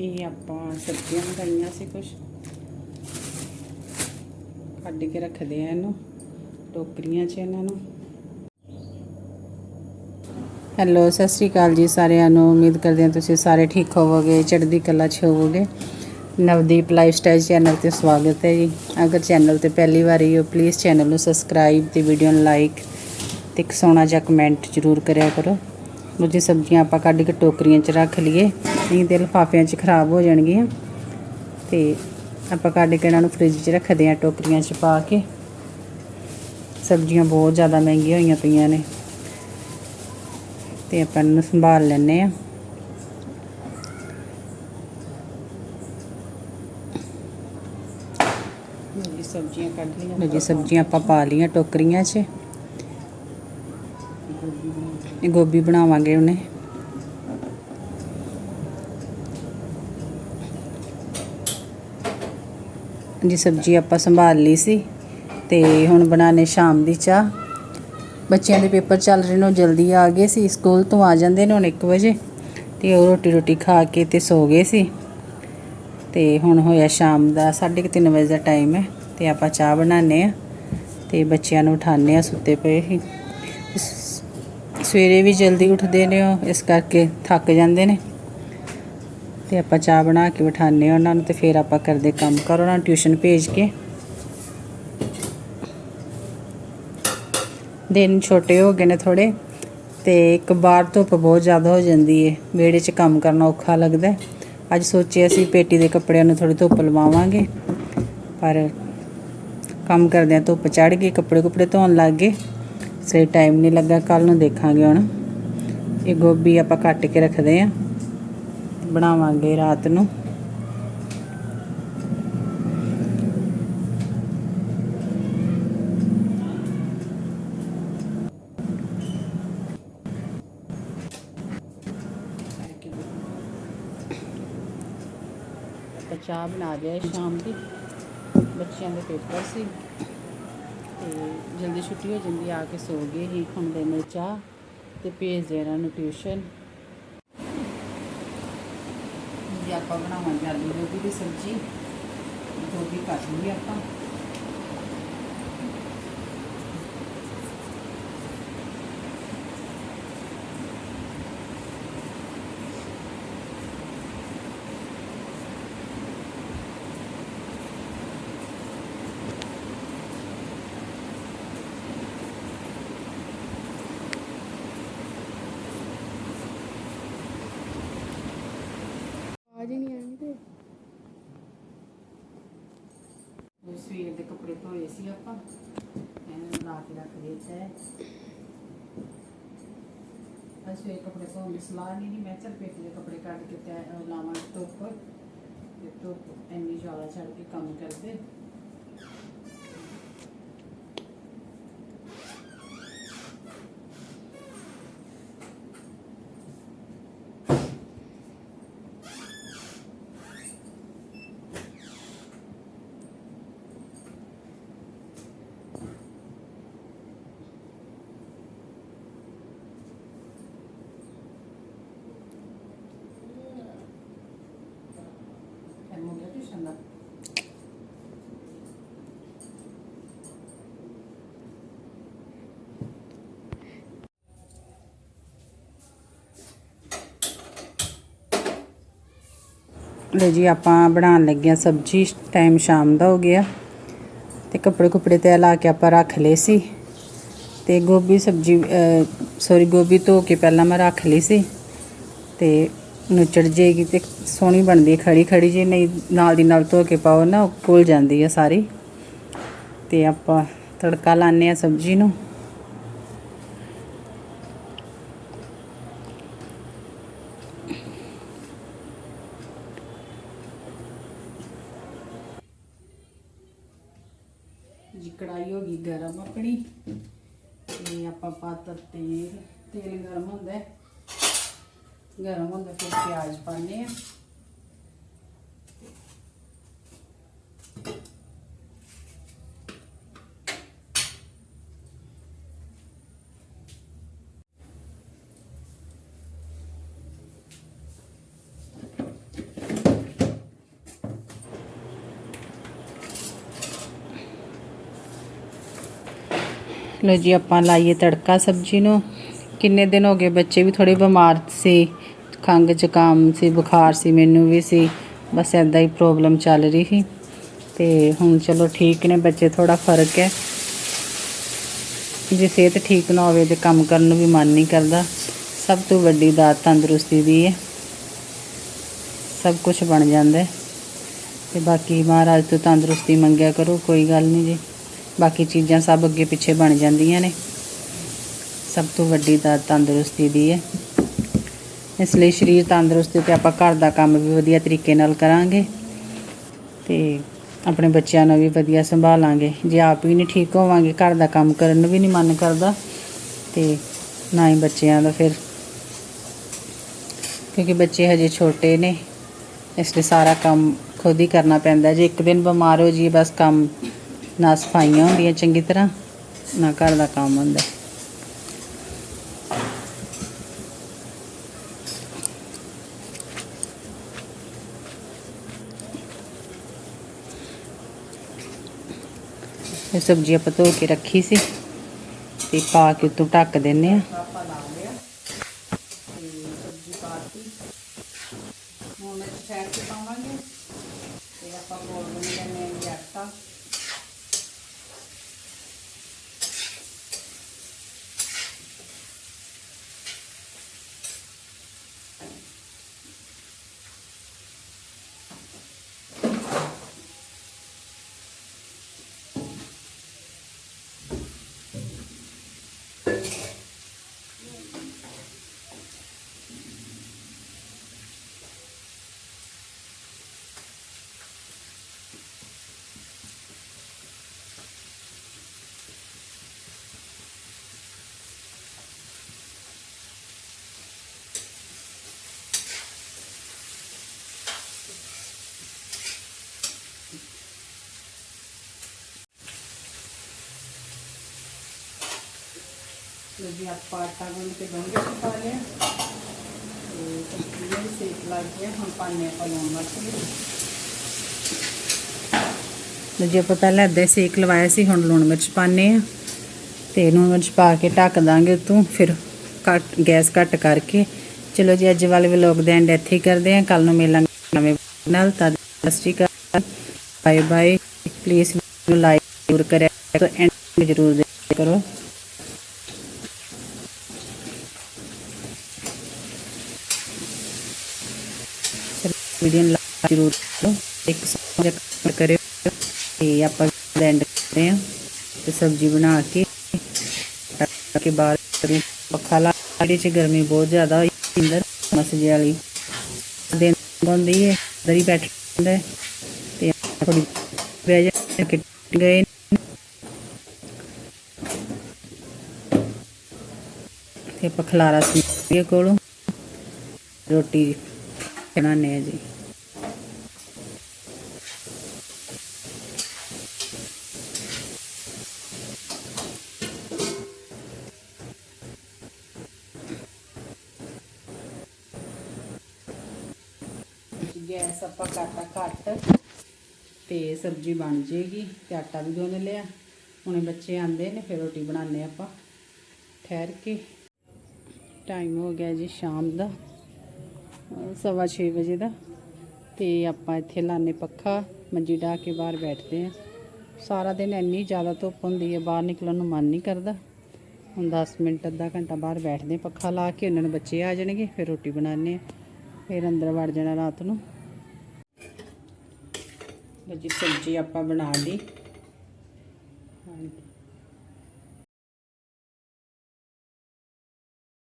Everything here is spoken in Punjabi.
ਇਹ ਆਪਾਂ ਸਬਜ਼ੀਆਂ ਮੰਗਾਈਆਂ ਸੀ ਕੁਝ ਕੱਢ ਕੇ ਰੱਖਦੇ ਆ ਇਹਨੂੰ, ਟੋਕਰੀਆਂ 'ਚ ਇਹਨਾਂ ਨੂੰ। ਹੈਲੋ, ਸਤਿ ਸ੍ਰੀ ਅਕਾਲ ਜੀ ਸਾਰਿਆਂ ਨੂੰ। ਉਮੀਦ ਕਰਦੇ ਹਾਂ ਤੁਸੀਂ ਸਾਰੇ ਠੀਕ ਹੋਵੋਗੇ, ਚੜ੍ਹਦੀ ਕਲਾ 'ਚ ਹੋਵੋਗੇ। ਨਵਦੀਪ ਲਾਈਫ ਸਟਾਈਲ ਚੈਨਲ ਤੇ ਸਵਾਗਤ ਹੈ ਜੀ। ਅਗਰ ਚੈਨਲ ਤੇ ਪਹਿਲੀ ਵਾਰੀ ਹੋ ਪਲੀਜ਼ ਚੈਨਲ ਨੂੰ ਸਬਸਕ੍ਰਾਈਬ ਤੇ ਵੀਡੀਓ ਨੂੰ ਲਾਈਕ ਤੇ ਇੱਕ ਸੋਹਣਾ ਜਿਹਾ ਕਮੈਂਟ ਜ਼ਰੂਰ ਕਰਿਆ ਕਰੋ। ਦੂਜੀ ਸਬਜ਼ੀਆਂ ਆਪਾਂ ਕੱਢ ਕੇ ਟੋਕਰੀਆਂ 'ਚ ਰੱਖ ਲਈਏ। ਨਹੀਂ ਤੇ ਲਿਫਾਫਿਆਂ 'ਚ ਖਰਾਬ ਹੋ ਜਾਣਗੀਆਂ। ਤੇ ਆਪਾਂ ਕੱਢ ਕੇ ਇਹਨਾਂ ਨੂੰ ਫ੍ਰਿਜ 'ਚ ਰੱਖਦੇ ਹਾਂ ਟੋਕਰੀਆਂ 'ਚ ਪਾ ਕੇ। ਸਬਜ਼ੀਆਂ ਬਹੁਤ ਜ਼ਿਆਦਾ ਮਹਿੰਗੀਆਂ ਹੋਈਆਂ ਪਈਆਂ ਨੇ। ਤੇ ਆਪਾਂ ਇਹਨੂੰ ਸੰਭਾਲ ਲੈਨੇ ਆ ਸਬਜ਼ੀਆਂ ਕੱਢ ਲਈਆਂ ਜੀ ਸਬਜ਼ੀਆਂ ਆਪਾਂ ਪਾ ਲਈਆਂ ਟੋਕਰੀਆਂ 'ਚ। ਇਹ ਗੋਭੀ ਬਣਾਵਾਂਗੇ ਉਹਨੇ। ਜੀ ਸਬਜ਼ੀ ਆਪਾਂ ਸੰਭਾਲ ਲਈ ਸੀ ਤੇ ਹੁਣ ਬਣਾਣੇ ਸ਼ਾਮ ਦੀ ਚਾਹ। ਬੱਚਿਆਂ ਦੇ ਪੇਪਰ ਚੱਲ ਰਹੇ ਨੇ, ਉਹ ਜਲਦੀ ਆ ਗਏ ਸੀ, ਸਕੂਲ ਤੋਂ ਆ ਜਾਂਦੇ ਨੇ ਹੁਣ 1 ਵਜੇ ਤੇ ਉਹ ਰੋਟੀ ਰੋਟੀ ਖਾ ਕੇ ਤੇ ਸੋ ਗਏ ਸੀ। ਤੇ ਹੁਣ ਹੋਇਆ ਸ਼ਾਮ ਦਾ 3:30 ਵਜੇ ਦਾ ਟਾਈਮ ਹੈ ਤੇ ਆਪਾਂ ਚਾਹ ਬਣਾਉਂਦੇ ਆ ਤੇ ਬੱਚਿਆਂ ਨੂੰ ਉਠਾਉਂਦੇ ਆ ਸੁੱਤੇ ਪਏ ਸੀ, ਸਵੇਰੇ ਵੀ ਜਲਦੀ ਉੱਠਦੇ ਨੇ ਉਹ, ਇਸ ਕਰਕੇ ਥੱਕ ਜਾਂਦੇ ਨੇ। ਤੇ ਆਪਾਂ ਚਾਹ ਬਣਾ ਕੇ ਬਿਠਾਉਂਦੇ ਆ ਉਹਨਾਂ ਨੂੰ ਤੇ ਫਿਰ ਆਪਾਂ ਕਰਦੇ ਕੰਮ। ਕਰ ਉਹਨਾਂ ਨੂੰ ਟਿਊਸ਼ਨ ਭੇਜ ਕੇ। ਦਿਨ ਛੋਟੇ ਹੋ ਗਏ ਨੇ ਥੋੜੇ ਤੇ ਇੱਕ ਬਾਹਰ ਧੁੱਪ ਬਹੁਤ ਜ਼ਿਆਦਾ ਹੋ ਜਾਂਦੀ ਏ। ਵਿਹੜੇ 'ਚ ਕੰਮ ਕਰਨਾ ਔਖਾ ਲੱਗਦਾ ਅੱਜ ਸੋਚਿਆ ਸੀ ਪੇਟੀ ਦੇ ਕੱਪੜਿਆਂ ਨੂੰ ਥੋੜੀ ਧੁੱਪ ਲਵਾਵਾਂਗੇ, ਪਰ ਕੰਮ ਕਰਦਿਆਂ ਧੁੱਪ ਚੜ ਗਈ, ਕੱਪੜੇ ਕੁਪੜੇ ਧੋਣ ਲੱਗ ਗਏ। ਸਹੀ ਟਾਈਮ ਨਹੀਂ ਲੱਗਾ ਕੱਲ ਨੂੰ ਦੇਖਾਂਗੇ ਹੁਣ। ਇਹ ਗੋਭੀ ਆਪਾਂ ਕੱਟ ਕੇ ਰੱਖਦੇ ਆਂ ਬਣਾਵਾਂਗੇ ਰਾਤ ਨੂੰ। ਆਪਾਂ ਚਾਹ ਬਣਾ ਲਿਆ ਸ਼ਾਮ ਦੀ। ਬੱਚਿਆਂ ਦੇ ਪੇਪਰ ਸੀ। ਤੇ ਜਲਦੀ ਛੁੱਟੀ ਹੋ ਜਾਂਦੀ ਆ ਕੇ ਸੋ ਗਏ ਹੀ ਹੁਣ ਨੇ ਚਾਹ ਤੇ ਭੇਜ ਦੇ ਇਹਨਾਂ ਨੂੰ ਟਿਊਸ਼ਨ ਜੀ ਆਪਾਂ ਬਣਾਵਾਂਗੇ ਆਲੂ ਗੋਭੀ ਦੀ ਸਬਜ਼ੀ ਗੋਭੀ ਕੱਟ ਲਈ ਆਪਾਂ ਆਵਾਜ਼ ਹੀ ਨਹੀਂ ਆਉਂਦੀ ਤੇ ਉਹ ਸਵੇਰ ਦੇ ਕੱਪੜੇ ਧੋਏ ਸੀ ਆਪਾਂ। ਇਹਨਾਂ ਲਾ ਕੇ ਰੱਖ ਦਿੱਤਾ ਹੈ ਅੱਜ ਸਵੇਰ ਕੱਪੜੇ ਧੋਣ ਦੀ ਸਲਾਹ ਨਹੀਂ ਸੀ ਮੈਂ ਚੱਲ ਪੇਟੀ ਦੇ ਕੱਪੜੇ ਕੱਢ ਕੇ ਤੈ ਲਾਵਾਂ ਧੁੱਪ। ਤੇ ਧੁੱਪ ਇੰਨੀ ਜ਼ਿਆਦਾ ਛੱਡ ਕੇ ਕੰਮ ਕਰਦੇ ਟਾਈਮ ਹੋ ਗਿਆ ਟਿਊਸ਼ਨ ਦਾ ਲੈ ਜੀ, ਆਪਾਂ ਬਣਾਉਣ ਲੱਗੇ ਹਾਂ ਸਬਜ਼ੀ ਟਾਈਮ ਸ਼ਾਮ ਦਾ ਹੋ ਗਿਆ। ਤੇ ਕੱਪੜੇ ਕੁਪੜੇ ਤੇ ਲਾ ਕੇ ਆਪਾਂ ਰੱਖ ਲਏ ਸੀ। ਤੇ ਗੋਭੀ ਸਬਜ਼ੀ ਸੌਰੀ ਗੋਭੀ ਧੋ ਕੇ ਪਹਿਲਾਂ ਮੈਂ ਰੱਖ ਲਈ ਸੀ। ਤੇ ਨੁਚੜ ਜੇਗੀ ਤੇ ਸੋਹਣੀ ਬਣਦੀ ਹੈ, ਖੜੀ ਖੜੀ ਜੇ ਨਹੀਂ, ਨਾਲ ਦੀ ਨਾਲ ਧੋ ਕੇ ਪਾਓ ਨਾ, ਉਹ ਘੁਲ ਜਾਂਦੀ ਆ ਸਾਰੀ। ਤੇ ਆਪਾਂ ਤੜਕਾ ਲਾਉਂਦੇ ਆ ਸਬਜ਼ੀ ਨੂੰ। ਕੜਾਈ ਹੋ ਗਈ ਗਰਮ ਆਪਣੀ। ਤੇ ਆਪਾਂ ਪਾਤਾ ਤੇਲ। ਤੇਲ ਗਰਮ ਹੁੰਦਾ ਗਰਮ ਹੁੰਦਾ ਫਿਰ ਪਿਆਜ਼ ਪਾਣੇ ਆ ਲੋ ਜੀ, ਆਪਾਂ ਲਾਈਏ ਤੜਕਾ ਸਬਜ਼ੀ ਨੂੰ। ਕਿੰਨੇ ਦਿਨ ਹੋ ਗਏ ਬੱਚੇ ਵੀ ਥੋੜੇ ਬਿਮਾਰ ਸੀ ਖੰਗ ਜ਼ੁਕਾਮ ਸੀ, ਬੁਖਾਰ ਸੀ, ਮੈਨੂੰ ਵੀ ਸੀ। ਬਸ ਐਦਾਂ ਹੀ ਪ੍ਰੋਬਲਮ ਚੱਲ ਰਹੀ ਸੀ। ਤੇ ਹੁਣ ਚਲੋ ਠੀਕ ਨੇ, ਬੱਚੇ ਥੋੜਾ ਫ਼ਰਕ ਹੈ। ਜੇ ਸਿਹਤ ਠੀਕ ਨਾ ਹੋਵੇ ਤੇ ਕੰਮ ਕਰਨ ਨੂੰ ਵੀ ਮਨ ਨਹੀਂ ਕਰਦਾ। ਸਭ ਤੋਂ ਵੱਡੀ ਦਾਤ ਤੰਦਰੁਸਤੀ ਦੀ ਹੈ। ਸਭ ਕੁਝ ਬਣ ਜਾਂਦਾ ਹੈ। ਤੇ ਬਾਕੀ ਮਹਾਰਾਜ ਤੋਂ ਤੰਦਰੁਸਤੀ ਮੰਗਿਆ ਕਰੋ, ਕੋਈ ਗੱਲ ਨਹੀਂ ਜੀ। ਬਾਕੀ ਚੀਜ਼ਾਂ ਸਭ ਅੱਗੇ ਪਿੱਛੇ ਬਣ ਜਾਂਦੀਆਂ ਨੇ। ਸਭ ਤੋਂ ਵੱਡੀ ਦਾਤ ਤੰਦਰੁਸਤੀ ਦੀ ਹੈ। ਇਸ ਲਈ ਸਰੀਰ ਤੰਦਰੁਸਤ ਤੇ ਆਪਾਂ ਘਰ ਦਾ ਕੰਮ ਵੀ ਵਧੀਆ ਤਰੀਕੇ ਨਾਲ ਕਰਾਂਗੇ ਤੇ ਆਪਣੇ ਬੱਚਿਆਂ ਨੂੰ ਵੀ ਵਧੀਆ ਸੰਭਾਲਾਂਗੇ। ਜੇ ਆਪ ਵੀ ਨਹੀਂ ਠੀਕ ਹੋਵਾਂਗੇ, ਘਰ ਦਾ ਕੰਮ ਕਰਨ ਨੂੰ ਵੀ ਨਹੀਂ ਮਨ ਕਰਦਾ ਤੇ ਨਾ ਹੀ ਬੱਚਿਆਂ ਦਾ ਫਿਰ। ਕਿਉਂਕਿ ਬੱਚੇ ਹਜੇ ਛੋਟੇ ਨੇ, ਇਸ ਲਈ ਸਾਰਾ ਕੰਮ ਖੁਦ ਹੀ ਕਰਨਾ ਪੈਂਦਾ। ਜੇ ਇੱਕ ਦਿਨ ਬਿਮਾਰ ਹੋ ਜੀ ਬਸ ਕੰਮ ਨਾ ਸਫਾਈਆਂ ਹੁੰਦੀਆਂ ਚੰਗੀ ਤਰ੍ਹਾਂ, ਨਾ ਘਰ ਦਾ ਕੰਮ ਹੁੰਦਾ। ਇਹ ਸਬਜ਼ੀ ਆਪਾਂ ਧੋ ਕੇ ਰੱਖੀ ਸੀ ਤੇ ਪਾ ਕੇ ਉੱਤੋਂ ਢੱਕ ਦਿੰਨੇ ਆ ਹੁਣ ਮੈਂ ਠਹਿਰ ਪਾਵਾਂਗੇ। ਤੇ ਆਪਾਂ ਕੋਲ ਬਣੀ ਲੈਣੇ ਆਟਾ। ਲੋ ਜੀ ਆਪਾਂ ਆਟਾ ਗੁੰਨ ਕੇ ਡੋਂਗੇ ਚ ਪਾ ਲਿਆ ਤੇ ਸਬਜ਼ੀ ਵੀ ਸੇਕ ਲੱਗ ਗਿਆ ਹੁਣ ਪਾਣੇ ਆਪਾਂ ਲੋ ਜੀ, ਆਪਾਂ ਪਹਿਲਾਂ ਇੱਦਾਂ ਸੇਕ ਲਵਾਇਆ ਸੀ, ਹੁਣ ਲੂਣ ਮਿਰਚ ਪਾਣੇ ਆ ਤੇ ਲੂਣ ਮਿਰਚ ਪਾ ਕੇ ਢੱਕ ਦਾਂਗੇ ਉਤੋਂ, ਫਿਰ ਕੱਟ ਗੈਸ ਘੱਟ ਕਰਕੇ। ਚਲੋ ਜੀ, ਅੱਜ ਵਾਲੇ ਵਲੋਗ ਦੇ ਐਂਡ ਇੱਥੇ ਹੀ ਕਰਦੇ ਆ ਕੱਲ ਨੂੰ ਮਿਲਾਂਗੇ ਨਵੇਂ ਨਾਲ। ਤਦ ਸਤਿ ਸ਼੍ਰੀ ਅਕਾਲ। ਬਾਏ ਬਾਏ ਪਲੀਜ਼ ਲਾਈਕ ਜ਼ਰੂਰ ਕਰਿਆ ਕਰੋ। ਐਂਡ ਜ਼ਰੂਰ ਕਰੋ। ਵੀਡੀਓ ਨੂੰ ਜ਼ਰੂਰ ਕਰੋ। ਇੱਕ ਸਬਸਕ੍ਰਾਈਬ ਕਰਿਓ ਤੇ ਆਪਾਂ ਐਂਡ ਕਰਦੇ ਆ ਤੇ ਸਬਜ਼ੀ ਬਣਾ ਕੇ ਕੇ ਬਾਹਰ ਪੱਖਾ ਲਾ ਜਿਹੜੇ ਚ ਗਰਮੀ ਬਹੁਤ ਜ਼ਿਆਦਾ ਹੋਈ ਅੰਦਰ ਮਸਜੇ ਵਾਲੀ। ਦਿਨ ਬੰਦੀ ਹੈ ਦਰੀ ਬੈਠ ਹੁੰਦਾ ਤੇ ਥੋੜੀ ਬਹਿ ਜਾ ਕੇ ਗਏ ਤੇ ਆਪਾਂ ਖਲਾਰਾ ਸੀ ਕੋਲੋਂ। ਰੋਟੀ ਬਣਾਉਂਦੇ ਆ ਜੀ। ਗੈਸ ਆਪਾਂ ਕਰਤਾ ਘੱਟ ਤੇ ਸਬਜ਼ੀ ਬਣ ਜੇਗੀ। ਤੇ ਆਟਾ ਵੀ ਗੁੰਨ ਲਿਆ। ਹੁਣੇ ਬੱਚੇ ਆਂਦੇ ਨੇ, ਫਿਰ ਰੋਟੀ ਬਣਾਉਂਦੇ ਆਪਾਂ। ਠਹਿਰ ਕੇ। ਟਾਈਮ ਹੋ ਗਿਆ ਜੀ ਸ਼ਾਮ ਦਾ। ਸਵਾ ਛੇ ਵਜੇ ਦਾ। ਤੇ ਆਪਾਂ ਇੱਥੇ ਲਾਣੇ ਪੱਖਾ, ਮੰਜੀ ਢਾ ਕੇ ਬਾਹਰ ਬੈਠਦੇ ਆ ਸਾਰਾ ਦਿਨ ਇੰਨੀ ਜ਼ਿਆਦਾ ਧੁੱਪ ਹੁੰਦੀ ਹੈ, ਬਾਹਰ ਨਿਕਲਣ ਨੂੰ ਮਨ ਨਹੀਂ ਕਰਦਾ। ਹੁਣ 10 ਮਿੰਟ, ਅੱਧਾ ਘੰਟਾ ਬਾਹਰ ਬੈਠਦੇ ਪੱਖਾ ਲਾ ਕੇ ਉਹਨਾਂ ਨੂੰ ਬੱਚੇ ਆ ਜਾਣਗੇ, ਫਿਰ ਰੋਟੀ ਬਣਾਉਂਦੇ ਆ ਫਿਰ ਅੰਦਰ ਵੜ ਜਾਣਾ ਰਾਤ ਨੂੰ। ਜੀ, ਸਬਜ਼ੀ ਆਪਾਂ ਬਣਾ ਲਈ। ਹਾਂਜੀ।